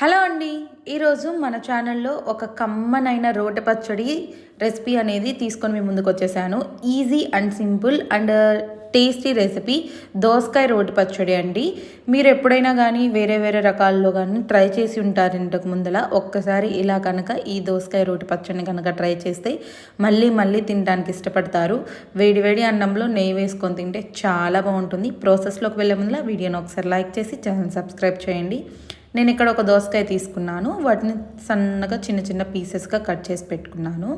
Hello అండి. ఈరోజు మన ఛానల్లో ఒక కమ్మనైన రోటి పచ్చడి రెసిపీ అనేది తీసుకొని మీ ముందుకు వచ్చేసాను. Easy and simple and tasty recipe దోసకాయ రోటి పచ్చడి అండి. మీరు ఎప్పుడైనా కానీ వేరే వేరే రకాల్లో కానీ ట్రై చేసి ఉంటారు ఇంతకు ముందల. ఒక్కసారి ఇలా కనుక ఈ దోసకాయ రోటి పచ్చడిని కనుక ట్రై చేస్తే మళ్ళీ మళ్ళీ తినడానికి ఇష్టపడతారు. వేడి వేడి అన్నంలో నెయ్యి వేసుకొని తింటే చాలా బాగుంటుంది. ప్రాసెస్లోకి వెళ్ళే ముందర వీడియోని ఒకసారి లైక్ చేసి ఛానల్ సబ్స్క్రైబ్ చేయండి. నేను ఇక్కడ ఒక దోసకాయ తీసుకున్నాను. వాటిని సన్నగా చిన్న చిన్న పీసెస్గా కట్ చేసి పెట్టుకున్నాను.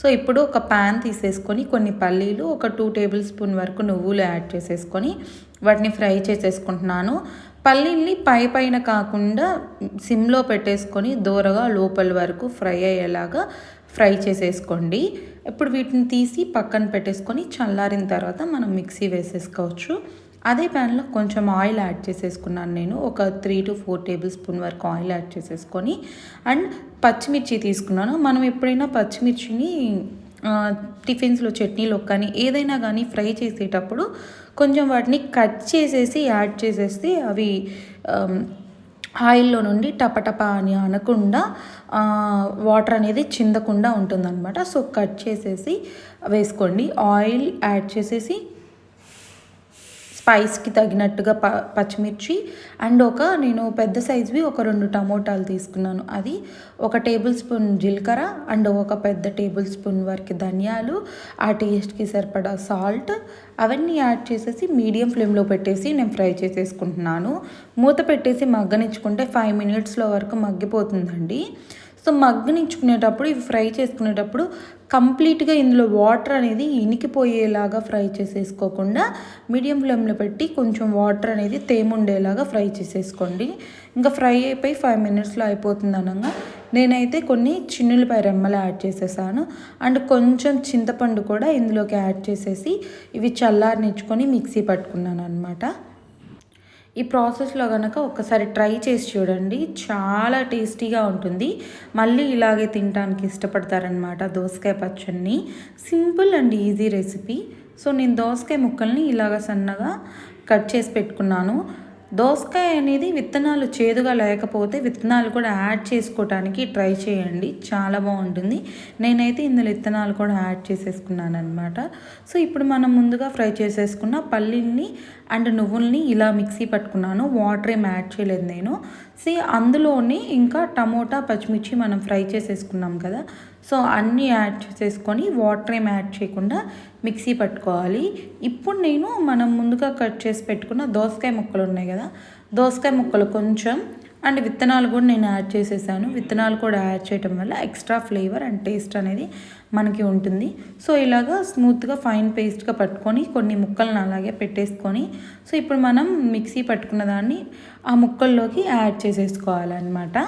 సో ఇప్పుడు ఒక ప్యాన్ తీసేసుకొని కొన్ని పల్లీలు ఒక టూ టేబుల్ స్పూన్ వరకు నువ్వులు యాడ్ చేసేసుకొని వాటిని ఫ్రై చేసేసుకుంటున్నాను. పల్లీల్ని పై పైన కాకుండా సిమ్లో పెట్టేసుకొని దూరగా లోపల వరకు ఫ్రై అయ్యేలాగా ఫ్రై చేసేసుకోండి. ఇప్పుడు వీటిని తీసి పక్కన పెట్టేసుకొని చల్లారిన తర్వాత మనం మిక్సీ వేసేసుకోవచ్చు. అదే ప్యాన్లో కొంచెం ఆయిల్ యాడ్ చేసేసుకున్నాను నేను. ఒక three two four table spoon వరకు ఆయిల్ యాడ్ చేసేసుకొని. అండ్ పచ్చిమిర్చి తీసుకున్నాను. మనం ఎప్పుడైనా పచ్చిమిర్చిని టిఫిన్స్లో చట్నీలో కానీ ఏదైనా కానీ ఫ్రై చేసేటప్పుడు కొంచెం వాటిని కట్ చేసేసి యాడ్ చేసేస్తే అవి ఆయిల్లో నుండి టపటప అని అనకుండా వాటర్ అనేది చిందకుండా ఉంటుందన్నమాట. సో కట్ చేసేసి వేసుకోండి. ఆయిల్ యాడ్ చేసేసి స్పైస్కి తగినట్టుగా ప పచ్చిమిర్చి అండ్ ఒక నేను పెద్ద సైజువి ఒక రెండు టమోటాలు తీసుకున్నాను. అది ఒక టేబుల్ స్పూన్ జీలకర్ర అండ్ ఒక పెద్ద టేబుల్ స్పూన్ వరకు ధనియాలు ఆ టేస్ట్కి సరిపడా సాల్ట్ అవన్నీ యాడ్ చేసేసి మీడియం ఫ్లేమ్లో పెట్టేసి నేను ఫ్రై చేసేసుకుంటున్నాను. మూత పెట్టేసి మగ్గనిచ్చుకుంటే ఫైవ్ మినిట్స్లో వరకు మగ్గిపోతుందండి. సో మగ్గనించుకునేటప్పుడు ఇవి ఫ్రై చేసుకునేటప్పుడు కంప్లీట్గా ఇందులో వాటర్ అనేది ఇనికిపోయేలాగా ఫ్రై చేసేసుకోకుండా మీడియం ఫ్లేమ్లో పెట్టి కొంచెం వాటర్ అనేది తేముండేలాగా ఫ్రై చేసేసుకోండి. ఇంకా ఫ్రై అయిపోయి ఫైవ్ మినిట్స్లో అయిపోతుంది అనగా. నేనైతే కొన్ని చిన్నులపై రెమ్మలు యాడ్ చేసేసాను. అండ్ కొంచెం చింతపండు కూడా ఇందులోకి యాడ్ చేసేసి ఇవి చల్లారనిచ్చుకొని మిక్సీ పట్టుకున్నాను అనమాట ఈ ప్రాసెస్లో కనుక ఒకసారి ట్రై చేసి చూడండి. చాలా టేస్టీగా ఉంటుంది. మళ్ళీ ఇలాగే తినడానికి ఇష్టపడతారనమాట దోసకాయ పచ్చడిని. Simple and easy recipe. So నేను దోసకాయ ముక్కల్ని ఇలాగ సన్నగా కట్ చేసి పెట్టుకున్నాను. దోసకాయ అనేది విత్తనాలు చేదుగా లేకపోతే విత్తనాలు కూడా యాడ్ చేసుకోవడానికి ట్రై చేయండి. చాలా బాగుంటుంది. నేనైతే ఇందులో విత్తనాలు కూడా యాడ్ చేసేసుకున్నాను అనమాట సో ఇప్పుడు మనం ముందుగా ఫ్రై చేసేసుకున్న పల్లీల్ని అండ్ నువ్వుల్ని ఇలా మిక్సీ పట్టుకున్నాను. వాటర్ ఏం యాడ్ చేయలేదు నేను. సి అందులోనే ఇంకా టమోటా పచ్చిమిర్చి మనం ఫ్రై చేసేసుకున్నాం కదా. సో అన్నీ యాడ్ చేసేసుకొని వాటర్ ఏం యాడ్ చేయకుండా మిక్సీ పట్టుకోవాలి. ఇప్పుడు నేను మనం ముందుగా కట్ చేసి పెట్టుకున్న దోసకాయ ముక్కలు ఉన్నాయి కదా దోసకాయ ముక్కలు కొంచెం అండ్ విత్తనాలు కూడా నేను యాడ్ చేసేసాను. విత్తనాలు కూడా యాడ్ చేయటం వల్ల ఎక్స్ట్రా ఫ్లేవర్ అండ్ టేస్ట్ అనేది మనకి ఉంటుంది. సో ఇలాగా స్మూత్గా ఫైన్ పేస్ట్గా పట్టుకొని కొన్ని ముక్కలను అలాగే పెట్టేసుకొని సో ఇప్పుడు మనం మిక్సీ పట్టుకున్న దాన్ని ఆ ముక్కల్లోకి యాడ్ చేసేసుకోవాలన్నమాట.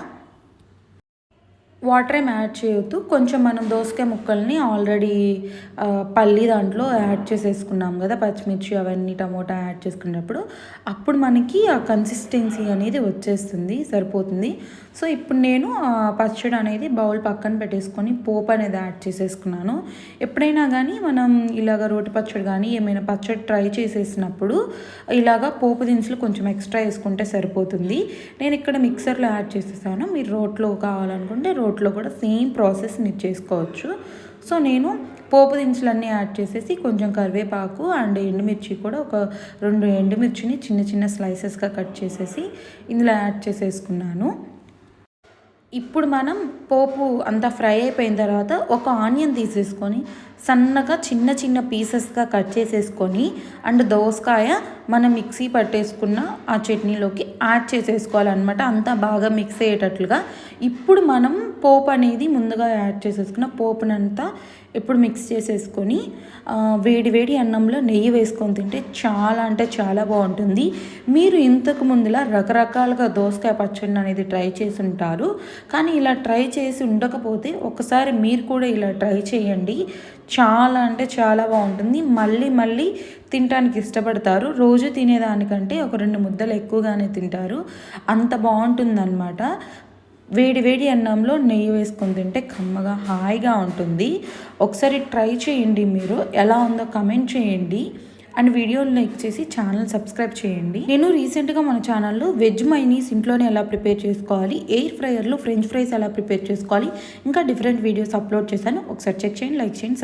వాటర్ ఏం యాడ్ చేయొద్దు. కొంచెం మనం దోసకాయ ముక్కల్ని ఆల్రెడీ పల్లి దాంట్లో యాడ్ చేసేసుకున్నాం కదా పచ్చిమిర్చి అవన్నీ టమోటా యాడ్ చేసుకున్నప్పుడు అప్పుడు మనకి ఆ కన్సిస్టెన్సీ అనేది వచ్చేస్తుంది సరిపోతుంది. సో ఇప్పుడు నేను పచ్చడి అనేది బౌల్ పక్కన పెట్టేసుకొని పోపు అనేది యాడ్ చేసేసుకున్నాను. ఎప్పుడైనా కానీ మనం ఇలాగ రోటి పచ్చడి కానీ ఏమైనా పచ్చడి ట్రై చేసేసినప్పుడు ఇలాగ పోపు దినుసులు కొంచెం ఎక్స్ట్రా వేసుకుంటే సరిపోతుంది. నేను ఇక్కడ మిక్సర్లో యాడ్ చేసేసాను. మీరు రోట్లో కావాలనుకుంటే రోట్లో కూడా సేమ్ ప్రాసెస్ మీరు చేసుకోవచ్చు. సో నేను పోపు దినుసులన్నీ యాడ్ చేసేసి కొంచెం కరివేపాకు అండ్ ఎండుమిర్చి కూడా ఒక రెండు ఎండుమిర్చిని చిన్న చిన్న స్లైసెస్గా కట్ చేసేసి ఇందులో యాడ్ చేసేసుకున్నాను. ఇప్పుడు మనం పోపు అంతా ఫ్రై అయిపోయిన తర్వాత ఒక ఆనియన్ తీసేసుకొని సన్నగా చిన్న చిన్న పీసెస్గా కట్ చేసేసుకొని అండ్ దోసకాయ మనం మిక్సీ పట్టేసుకున్న ఆ చట్నీలోకి యాడ్ చేసేసుకోవాలన్నమాట. అంతా బాగా మిక్స్ అయ్యేటట్లుగా. ఇప్పుడు మనం పోపు అనేది ముందుగా యాడ్ చేసేసుకున్న పోపునంతా ఇప్పుడు మిక్స్ చేసేసుకొని వేడి వేడి అన్నంలో నెయ్యి వేసుకొని తింటే చాలా అంటే చాలా బాగుంటుంది. మీరు ఇంతకు ముందులా రకరకాలుగా దోసకాయ పచ్చడి అనేది ట్రై చేసి ఉంటారు. కానీ ఇలా ట్రై చేసి ఉండకపోతే ఒకసారి మీరు కూడా ఇలా ట్రై చేయండి. చాలా అంటే చాలా బాగుంటుంది. మళ్ళీ మళ్ళీ తినడానికి ఇష్టపడతారు. రోజు తినేదానికంటే ఒక రెండు ముద్దలు ఎక్కువగానే తింటారు. అంత బాగుంటుందన్నమాట. వేడి వేడి అన్నంలో నెయ్యి వేసుకొని తింటే కమ్మగా హాయిగా ఉంటుంది. ఒకసారి ట్రై చేయండి మీరు. ఎలా ఉందో కమెంట్ చేయండి. అండ్ వీడియోని లైక్ చేసి ఛానల్ సబ్స్క్రైబ్ చేయండి. నేను రీసెంట్గా మన ఛానల్లో వెజ్ మైనీస్ ఇంట్లోనే ఎలా ప్రిపేర్ చేసుకోవాలి ఎయిర్ ఫ్రైయర్లో ఫ్రెంచ్ ఫ్రైస్ ఎలా ప్రిపేర్ చేసుకోవాలి ఇంకా డిఫరెంట్ వీడియోస్ అప్లోడ్ చేశాను. ఒకసారి చెక్ చేయండి లైక్ చేయండి